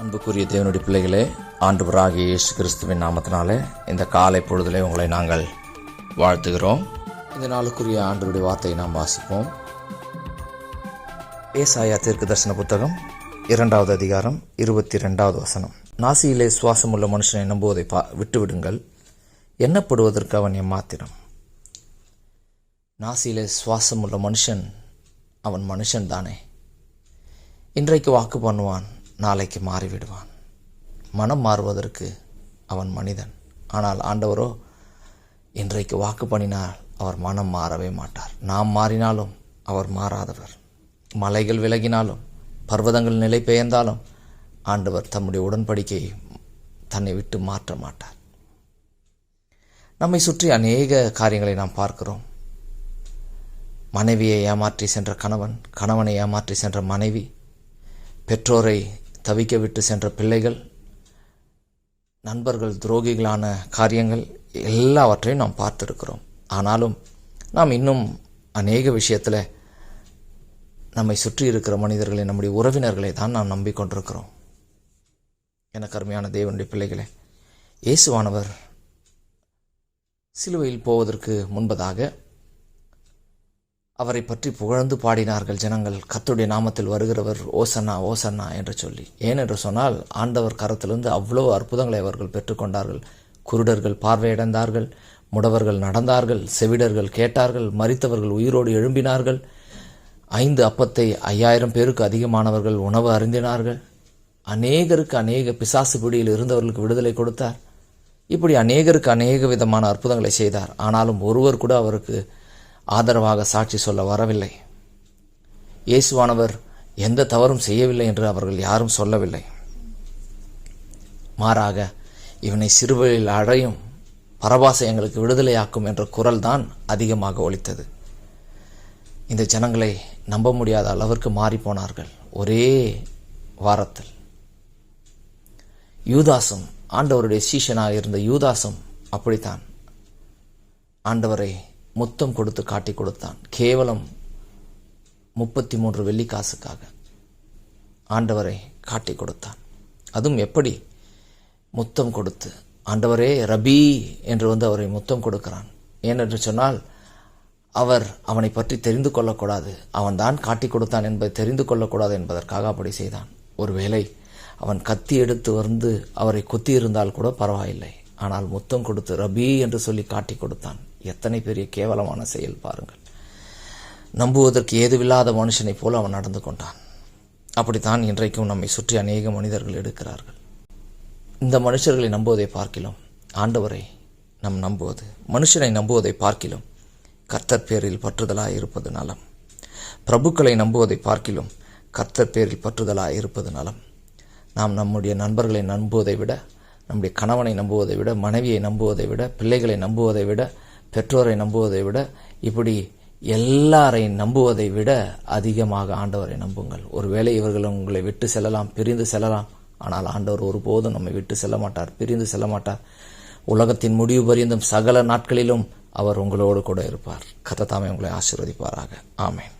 அன்புக்குரிய தேவனுடைய பிள்ளைகளே ஆண்டவராகிய இயேசு கிறிஸ்துவின் நாமத்தினாலே இந்த காலை பொழுதிலே உங்களை நாங்கள் வாழ்த்துகிறோம். இந்த நாளுக்குரிய ஆண்டவருடைய வார்த்தையை நாம் வாசிப்போம். ஏசாயா தீர்க்க தரிசன புத்தகம் இரண்டாவது அதிகாரம் இருபத்தி ரெண்டாவது வசனம். நாசியிலே சுவாசமுள்ள மனுஷனை நம்புவதை பா விட்டுவிடுங்கள். எண்ணப்படுவதற்கு அவன் எம்மாத்திரம். நாசியிலே சுவாசமுள்ள மனுஷன் அவன் மனுஷன் தானே இன்றைக்கு வாக்கு பண்ணுவான். நாளைக்கு மாறிவிடுவான். மனம் மாறுவதற்கு அவன் மனிதன். ஆனால் ஆண்டவரோ இன்றைக்கு வாக்கு பண்ணினால் அவர் மனம் மாறவே மாட்டார். நாம் மாறினாலும் அவர் மாறாதவர். மலைகள் விலகினாலும் பர்வதங்கள் நிலை பெயர்ந்தாலும் ஆண்டவர் தம்முடைய உடன்படிக்கையை தன்னை விட்டு மாற்ற மாட்டார். நம்மை சுற்றி அநேக காரியங்களை நாம் பார்க்கிறோம். மனைவியை ஏமாற்றி சென்ற கணவன் கணவனை ஏமாற்றி சென்ற மனைவி பெற்றோரை தவிக்க விட்டு சென்ற பிள்ளைகள் நண்பர்கள் துரோகிகளான காரியங்கள் எல்லாவற்றையும் நாம் பார்த்துருக்கிறோம். ஆனாலும் நாம் இன்னும் அநேக விஷயத்தில் நம்மை சுற்றி இருக்கிற மனிதர்களை நம்முடைய உறவினர்களை தான் நாம் நம்பிக்கொண்டிருக்கிறோம். என கருமையான தேவனுடைய பிள்ளைகளே இயேசுவானவர் சிலுவையில் போவதற்கு முன்பதாக அவரை பற்றி புகழ்ந்து பாடினார்கள் ஜனங்கள். கத்துடைய நாமத்தில் வருகிறவர் ஓசன்னா ஓசன்னா என்று சொல்லி. ஏனென்று சொன்னால் ஆண்டவர் கரத்திலிருந்து அவ்வளோ அற்புதங்களை அவர்கள் பெற்றுக்கொண்டார்கள். குருடர்கள் பார்வையடைந்தார்கள் முடவர்கள் நடந்தார்கள் செவிடர்கள் கேட்டார்கள் மறித்தவர்கள் உயிரோடு எழும்பினார்கள். ஐந்து அப்பத்தை ஐயாயிரம் பேருக்கு அதிகமானவர்கள் உணவு அருந்தினார்கள். அநேகருக்கு அநேக பிசாசு பிடியில் இருந்தவர்களுக்கு விடுதலை கொடுத்தார். இப்படி அநேகருக்கு அநேக விதமான அற்புதங்களை செய்தார். ஆனாலும் ஒருவர் கூட அவருக்கு ஆதரவாக சாட்சி சொல்ல வரவில்லை. இயேசுவானவர் எந்த தவறும் செய்யவில்லை என்று அவர்கள் யாரும் சொல்லவில்லை. மாறாக இவனை சிறுவழியில் அடையும் பரபாசை எங்களுக்கு விடுதலையாக்கும் என்ற குரல் தான் அதிகமாக ஒலித்தது. இந்த ஜனங்களை நம்ப முடியாத அளவிற்கு மாறிப்போனார்கள் ஒரே வாரத்தில். யூதாசும் ஆண்டவருடைய சீஷனாக இருந்த யூதாசும் அப்படித்தான். ஆண்டவரை முத்தம் கொடுத்து காட்டி கொடுத்தான். கேவலம் முப்பத்தி மூன்று வெள்ளி காசுக்காக ஆண்டவரை காட்டி கொடுத்தான். அதுவும் எப்படி? முத்தம் கொடுத்து ஆண்டவரே ரபி என்று வந்து அவரை முத்தம் கொடுக்கிறான். ஏனென்று சொன்னால் அவர் அவனை பற்றி தெரிந்து கொள்ளக்கூடாது. அவன்தான் காட்டி கொடுத்தான் என்பதை தெரிந்து கொள்ளக்கூடாது என்பதற்காக அப்படி செய்தான். ஒருவேளை அவன் கத்தி எடுத்து வந்து அவரை கொத்தி இருந்தால் கூட பரவாயில்லை. ஆனால் முத்தம் கொடுத்து ரபி என்று சொல்லி காட்டி கொடுத்தான். எத்தனை பெரிய கேவலமான செயல் பாருங்கள். நம்புவதற்கு ஏதுவில்லாத மனுஷனைப் போல அவன் நடந்து கொண்டான். அப்படித்தான் இன்றைக்கும் நம்மை சுற்றி அநேக மனிதர்கள் எடுக்கிறார்கள். இந்த மனுஷர்களை நம்புவதை பார்க்கிலும் ஆண்டவரை நம் நம்புவது மனுஷனை நம்புவதை பார்க்கிலும் கர்த்தர் பேரில் பற்றுதலாய் இருப்பது நலம். பிரபுக்களை நம்புவதை பார்க்கிலும் கர்த்தர் பேரில் பற்றுதலாய் இருப்பது நலம். நாம் நம்முடைய நண்பர்களை நம்புவதை விட நம்முடைய கணவனை நம்புவதை விட மனைவியை நம்புவதை விட பிள்ளைகளை நம்புவதை விட பெற்றோரை நம்புவதை விட இப்படி எல்லாரையும் நம்புவதை விட அதிகமாக ஆண்டவரை நம்புங்கள். ஒருவேளை இவர்கள் உங்களை விட்டு செல்லலாம் பிரிந்து செல்லலாம். ஆனால் ஆண்டவர் ஒருபோதும் நம்மை விட்டு செல்ல மாட்டார் பிரிந்து செல்ல மாட்டார். உலகத்தின் முடிவு பரியந்தும் சகல நாட்களிலும் அவர் உங்களோடு கூட இருப்பார். கத்தத்தாமே உங்களை ஆசீர்வதிப்பாராக. ஆமேன்.